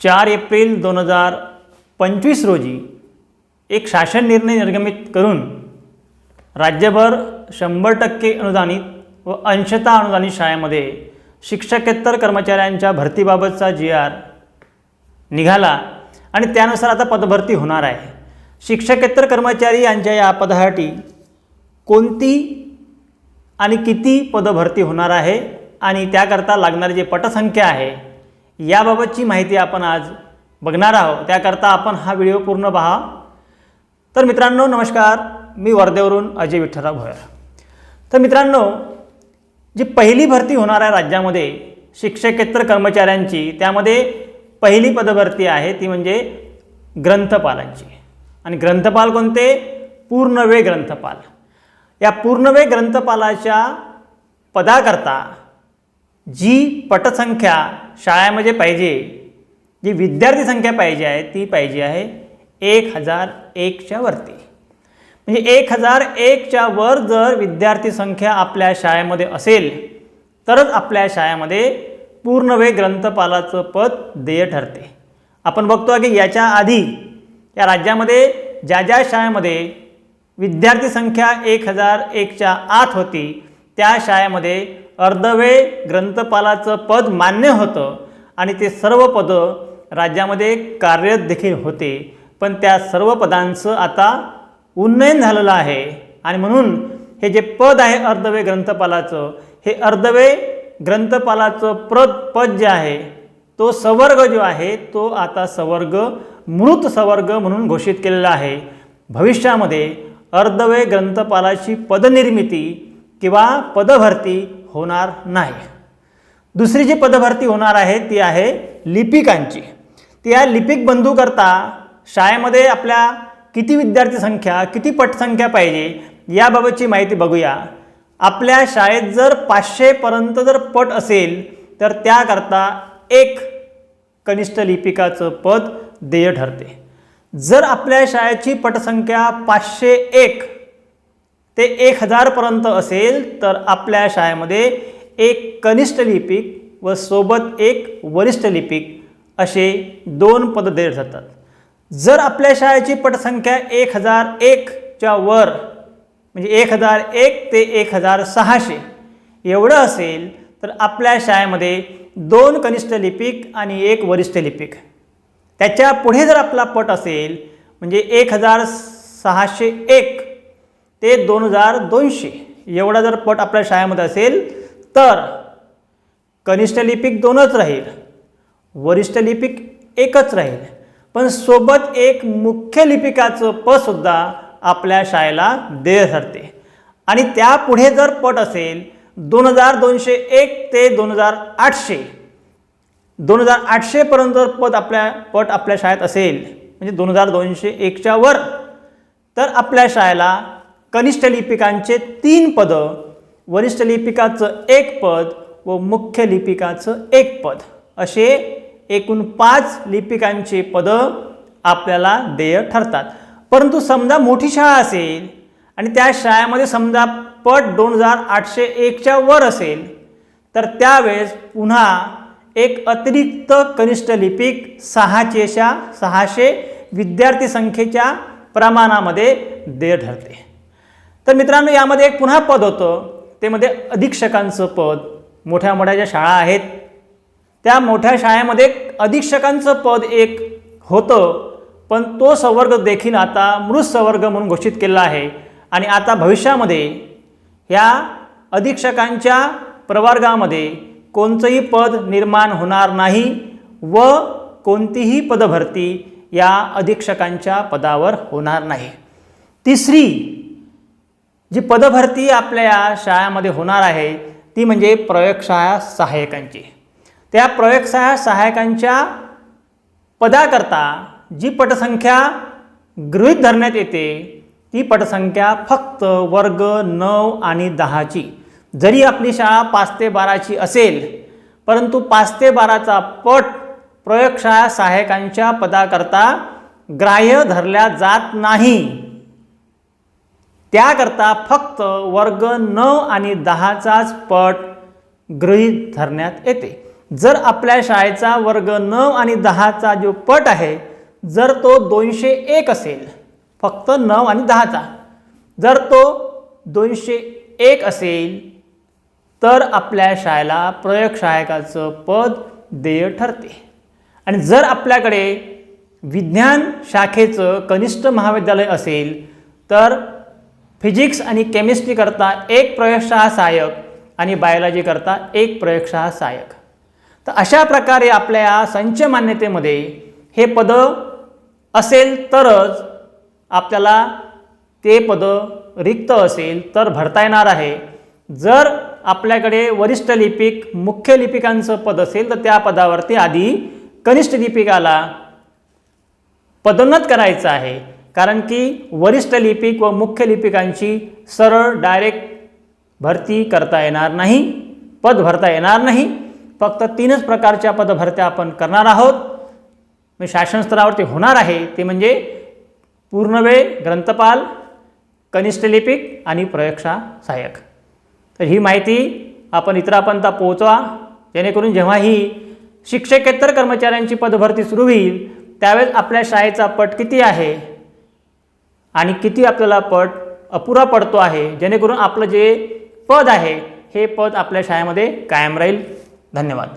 चार एप्रिल दोन हजार पंचवीस रोजी एक शासन निर्णय निर्गमित करून राज्यभर शंभर टक्के अनुदानित व अंशता अनुदानित शाळेमध्ये शिक्षकेतर कर्मचाऱ्यांच्या भरतीबाबतचा जी आर निघाला आणि त्यानुसार आता पदभरती होणार आहे. शिक्षकेतर कर्मचारी यांच्या या पदासाठी कोणती आणि किती पदभरती होणार आहे आणि त्याकरता लागणारी जी पटसंख्या आहे याबाबतची माहिती आपण आज बघणार आहोत. त्याकरता आपण हा व्हिडिओ पूर्ण पहा. तर मित्रांनो नमस्कार. मी वर्धेवरून अजय विठ्ठलराव भोयर. तर मित्रांनो जी पहिली भरती होणार आहे राज्यामध्ये शिक्षकेतर कर्मचाऱ्यांची त्यामध्ये पहिली पदभरती आहे ती म्हणजे ग्रंथपालांची. आणि ग्रंथपाल कोणते? पूर्णवेळ ग्रंथपाल. या पूर्णवेळ ग्रंथपालाच्या पदाकरता जी पटसंख्या शाळेमध्ये पाहिजे जी विद्यार्थी संख्या पाहिजे आहे ती पाहिजे आहे एक हजार एकच्या वरती. म्हणजे एक हजार एकच्या वर जर विद्यार्थी संख्या आपल्या शाळेमध्ये असेल तरच आपल्या शाळेमध्ये पूर्णवेळ ग्रंथपालाचं पद देय ठरते. आपण बघतो की याच्या आधी या राज्यामध्ये ज्या ज्या शाळेमध्ये विद्यार्थी संख्या एक हजार एकच्या आत होती त्या शाळेमध्ये अर्धवेळ ग्रंथपालाचं पद मान्य होतं आणि ते सर्व पदं राज्यामध्ये कार्यरत देखील होते. पण त्या सर्व पदांचं आता उन्नयन झालेलं आहे. आणि म्हणून हे जे पद आहे अर्धवेळ ग्रंथपालाचं हे अर्धवेळ ग्रंथपालाचं प्र पद जे आहे तो सवर्ग जो आहे तो आता सवर्ग मृत सवर्ग म्हणून घोषित केलेला आहे. भविष्यामध्ये अर्धवेळ ग्रंथपालाची पदनिर्मिती किंवा पदभरती होणार नाही. दुसरी जी पदभरती होणार आहे ती आहे लिपिकांची. ती या लिपिक बंधूकरता. शाळेमध्ये आपल्या किती विद्यार्थी संख्या किती पटसंख्या पाहिजे याबाबतची माहिती बघूया. आपल्या शाळेत जर पाचशेपर्यंत जर पट असेल तर त्याकरता एक कनिष्ठ लिपिकाचं पद देय ठरते. जर आपल्या शाळेची पटसंख्या पाचशे एक ते एक हजारपर्यंत असेल तर आपल्या शाळेमध्ये एक कनिष्ठ लिपिक व सोबत एक वरिष्ठ लिपिक असे दोन पद देत जातात. जर आपल्या शाळेची पटसंख्या एक हजार एकच्या वर म्हणजे एक हजार एक ते एक हजार सहाशे एवढं असेल तर आपल्या शाळेमध्ये दोन कनिष्ठ लिपिक आणि एक वरिष्ठ लिपिक. त्याच्या पुढे जर आपला पट असेल म्हणजे एक हजार सहाशे एक ते दोन हजार दोनशे. एवढा जर पट आपल्या शाळेमध्ये असेल तर कनिष्ठ लिपिक दोनच राहील. वरिष्ठ लिपिक एकच राहील. पण सोबत एक मुख्य लिपिकाचं पदसुद्धा आपल्या शाळेला देय ठरते. आणि त्यापुढे जर पट असेल दोन हजार दोनशे एक ते दोन हजार आठशे. दोन हजार आठशेपर्यंत जर पद आपल्या पट आपल्या शाळेत असेल म्हणजे दोन हजार दोनशे एकच्या वर तर आपल्या शाळेला कनिष्ठ लिपिकांचे तीन पदं वरिष्ठ लिपिकाचं एक पद व मुख्य लिपिकाचं एक पद. असे एकूण पाच लिपिकांचे पदं आपल्याला देय ठरतात. परंतु समजा मोठी शाळा असेल आणि त्या शाळेमध्ये समजा पट दोन हजार आठशे एकच्या वर असेल तर त्यावेळेस पुन्हा एक अतिरिक्त कनिष्ठ लिपिक सहाशेच्या सहाशे विद्यार्थी संख्येच्या प्रमाणामध्ये देय ठरते. तर मित्रांनो यामध्ये एक पुन्हा पद होतं. ते मध्ये अधीक्षकांचं पद. मोठ्या मोठ्या ज्या शाळा आहेत त्या मोठ्या शाळेमध्ये अधीक्षकांचं पद एक होतं. पण तो संवर्ग देखील आता मृत संवर्ग म्हणून घोषित केला आहे. आणि आता भविष्यामध्ये ह्या अधीक्षकांच्या प्रवर्गामध्ये कोणतंही पद निर्माण होणार नाही व कोणतीही पदभरती या अधीक्षकांच्या पदावर होणार नाही. तिसरी जी पदभरती आपल्या या शाळेमध्ये होणार आहे ती म्हणजे प्रयोगशाळा सहाय्यकांची. त्या प्रयोगशाळा सहाय्यकांच्या पदाकरता जी पटसंख्या गृहीत धरण्यात येते ती पटसंख्या फक्त वर्ग नऊ आणि दहाची. जरी आपली शाळा पाच ते बाराची असेल परंतु पाच ते बाराचा पट प्रयोगशाळा सहाय्यकांच्या पदाकरता ग्राह्य धरल्या जात नाही. त्याकरता फक्त वर्ग नऊ आणि दहाचाच पट गृहीत धरण्यात येते. जर आपल्या शाळेचा वर्ग नऊ आणि दहाचा जो पट आहे जर तो दोनशे एक असेल फक्त नऊ आणि दहाचा जर तो दोनशे एक असेल तर आपल्या शाळेला प्रयोगशाळकाचं पद देय ठरते. आणि जर आपल्याकडे विज्ञान शाखेचं कनिष्ठ महाविद्यालय असेल तर फिजिक्स आणि केमिस्ट्रीकरता एक प्रयोगशाळा सहाय्यक आणि बायोलॉजीकरता एक प्रयोगशाळा सहाय्यक. तर अशा प्रकारे आपल्या संच मान्यतेमध्ये हे पदं असेल तरच आपल्याला ते पदं रिक्त असेल तर भरता येणार आहे. जर आपल्याकडे वरिष्ठ लिपिक मुख्य लिपिकांचं पद असेल तर त्या पदावरती आधी कनिष्ठ लिपिकाला पदोन्नत करायचं आहे. कारण की वरिष्ठ लिपिक व मुख्य लिपिकांची सरळ डायरेक्ट भरती करता येणार नाही पद भरता येणार नाही. फक्त तीनच प्रकारच्या पदभरत्या आपण करणार आहोत. मी शासन स्तरावरती होणार आहे. ते म्हणजे पूर्णवेळ ग्रंथपाल कनिष्ठ लिपिक आणि प्रयोगशा सहाय्यक. तर ही माहिती आपण इतरांपर्यंत पोहोचवा. जेणेकरून जेव्हा ही शिक्षकेतर कर्मचाऱ्यांची पदभरती सुरू होईल त्यावेळेस आपल्या शाळेचा पट किती आहे? आणि किती आपल्याला पट अपुरा पडतो आहे जेणेकरून आपलं जे पद आहे हे पद आपल्या शाळेमध्ये कायम राहील. धन्यवाद.